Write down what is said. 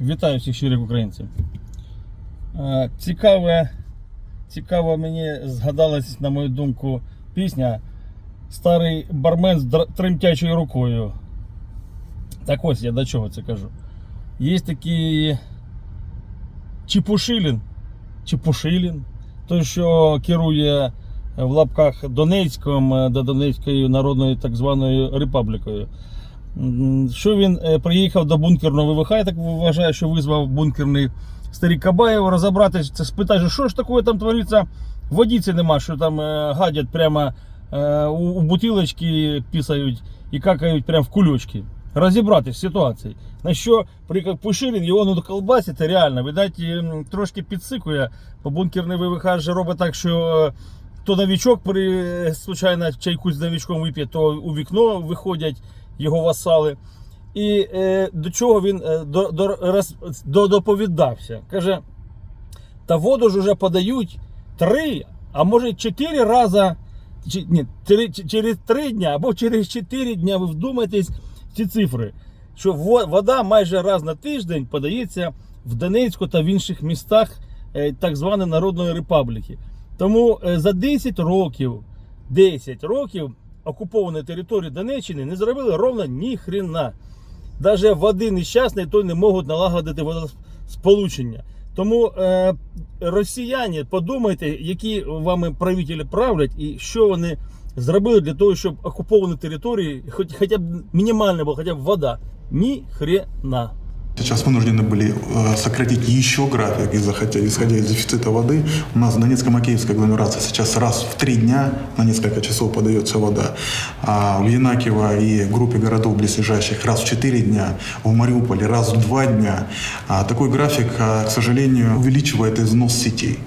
Вітаю всіх щирих українців. Е, Цікаве, цікаво мені згадалась, на мою думку, пісня Старий бармен з тремтячою рукою. Так ось я до чого це кажу. Є такий Чепушилін. Чепушилін, той, що керує в лапках Донецьком е, до Донецькою народною так званою республікою. Що він е, приїхав до бункерного ВВХ, я так вважаю, що визвав бункерний старий Кабаєв розібратися, спитати, що ж таке там твориться, водиці нема, що там е, гадять прямо е, у, бутилочки пісають і какають прямо в кульочки. Розібратись з ситуацією. На що приїхав Пушилін, його ну колбасити реально, видать, трошки підсикує, бо бункерний ВВХ же робить так, що то новичок при случайно чайку з новичком вип'є, то у вікно виходять його васали. І е, до чого він е, до, до, роз, до, доповідався. Каже, та воду ж уже подають три, а може чотири рази, чи, ні, через три дня або через чотири дня, ви вдумайтесь в ці цифри, що вода майже раз на тиждень подається в Донецьку та в інших містах е, так званої Народної Республіки. Тому е, за 10 років, 10 років окупованої території Донеччини не зробили ровно ні хрена. Навіть води нещасної то не можуть налагодити водосполучення. Тому е, росіяни, подумайте, які вами правителі правлять і що вони зробили для того, щоб окуповані території, хоч хоча б мінімальна була, хоча б вода. Ні хрена. Сейчас вынуждены были э, сократить еще график, из-за, хотя, исходя из дефицита воды. У нас в Донецко-Макеевской агломерации сейчас раз в три дня на несколько часов подается вода. А в Янакиево и группе городов близлежащих раз в четыре дня. В Мариуполе раз в два дня. А такой график, а, к сожалению, увеличивает износ сетей.